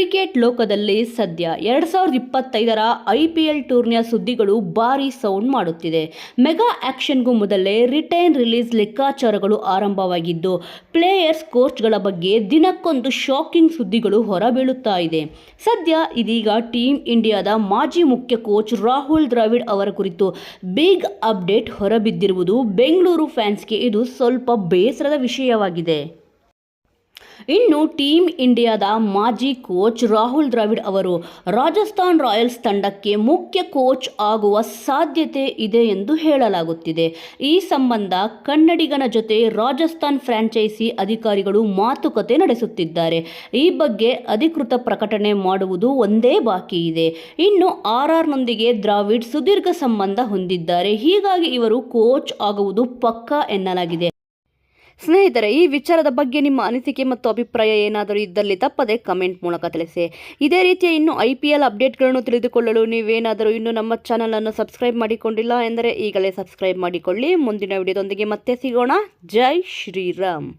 Cricket ಲೋಕದಲ್ಲಿ ಸದ್ಯ ಎರಡು ಸಾವಿರದ ಇಪ್ಪತ್ತೈದರ ಐ ಪಿ ಎಲ್ ಟೂರ್ನಿಯ ಸುದ್ದಿಗಳು ಭಾರಿ ಸೌಂಡ್ ಮಾಡುತ್ತಿದೆ. ಮೆಗಾ ಆ್ಯಕ್ಷನ್ಗೂ ಮೊದಲೇ ರಿಟೈನ್ ರಿಲೀಸ್ ಲೆಕ್ಕಾಚಾರಗಳು ಆರಂಭವಾಗಿದ್ದು, ಪ್ಲೇಯರ್ಸ್, ಕೋಚ್ಗಳ ಬಗ್ಗೆ ದಿನಕ್ಕೊಂದು ಶಾಕಿಂಗ್ ಸುದ್ದಿಗಳು ಹೊರಬೀಳುತ್ತಾ ಇದೆ. ಸದ್ಯ ಇದೀಗ ಟೀಮ್ ಇಂಡಿಯಾದ ಮಾಜಿ ಮುಖ್ಯ ಕೋಚ್ ರಾಹುಲ್ ದ್ರಾವಿಡ್ ಅವರ ಕುರಿತು ಬಿಗ್ ಅಪ್ಡೇಟ್ ಹೊರಬಿದ್ದಿರುವುದು ಬೆಂಗಳೂರು ಫ್ಯಾನ್ಸ್ಗೆ ಇದು ಸ್ವಲ್ಪ ಬೇಸರದ ವಿಷಯವಾಗಿದೆ. ಇನ್ನು ಟೀಮ್ ಇಂಡಿಯಾದ ಮಾಜಿ ಕೋಚ್ ರಾಹುಲ್ ದ್ರಾವಿಡ್ ಅವರು ರಾಜಸ್ಥಾನ್ ರಾಯಲ್ಸ್ ತಂಡಕ್ಕೆ ಮುಖ್ಯ ಕೋಚ್ ಆಗುವ ಸಾಧ್ಯತೆ ಇದೆ ಎಂದು ಹೇಳಲಾಗುತ್ತಿದೆ. ಈ ಸಂಬಂಧ ಕನ್ನಡಿಗನ ಜೊತೆ ರಾಜಸ್ಥಾನ್ ಫ್ರಾಂಚೈಸಿ ಅಧಿಕಾರಿಗಳು ಮಾತುಕತೆ ನಡೆಸುತ್ತಿದ್ದಾರೆ. ಈ ಬಗ್ಗೆ ಅಧಿಕೃತ ಪ್ರಕಟಣೆ ಮಾಡುವುದು ಒಂದೇ ಬಾಕಿ ಇದೆ. ಇನ್ನು ಆರ್ ಆರ್ನೊಂದಿಗೆ ದ್ರಾವಿಡ್ ಸುದೀರ್ಘ ಸಂಬಂಧ ಹೊಂದಿದ್ದಾರೆ. ಹೀಗಾಗಿ ಇವರು ಕೋಚ್ ಆಗುವುದು ಪಕ್ಕಾ ಎನ್ನಲಾಗಿದೆ. ಸ್ನೇಹಿತರೆ, ಈ ವಿಚಾರದ ಬಗ್ಗೆ ನಿಮ್ಮ ಅನಿಸಿಕೆ ಮತ್ತು ಅಭಿಪ್ರಾಯ ಏನಾದರೂ ಇದ್ದಲ್ಲಿ ತಪ್ಪದೆ ಕಮೆಂಟ್ ಮೂಲಕ ತಿಳಿಸಿ. ಇದೇ ರೀತಿಯ ಇನ್ನು ಐ ಪಿ ಎಲ್ ಅಪ್ಡೇಟ್ಗಳನ್ನು ತಿಳಿದುಕೊಳ್ಳಲು ನೀವೇನಾದರೂ ಇನ್ನೂ ನಮ್ಮ ಚಾನಲನ್ನು ಸಬ್ಸ್ಕ್ರೈಬ್ ಮಾಡಿಕೊಂಡಿಲ್ಲ ಎಂದರೆ ಈಗಲೇ ಸಬ್ಸ್ಕ್ರೈಬ್ ಮಾಡಿಕೊಳ್ಳಿ. ಮುಂದಿನ ವಿಡಿಯೋದೊಂದಿಗೆ ಮತ್ತೆ ಸಿಗೋಣ. ಜೈ ಶ್ರೀರಾಮ್.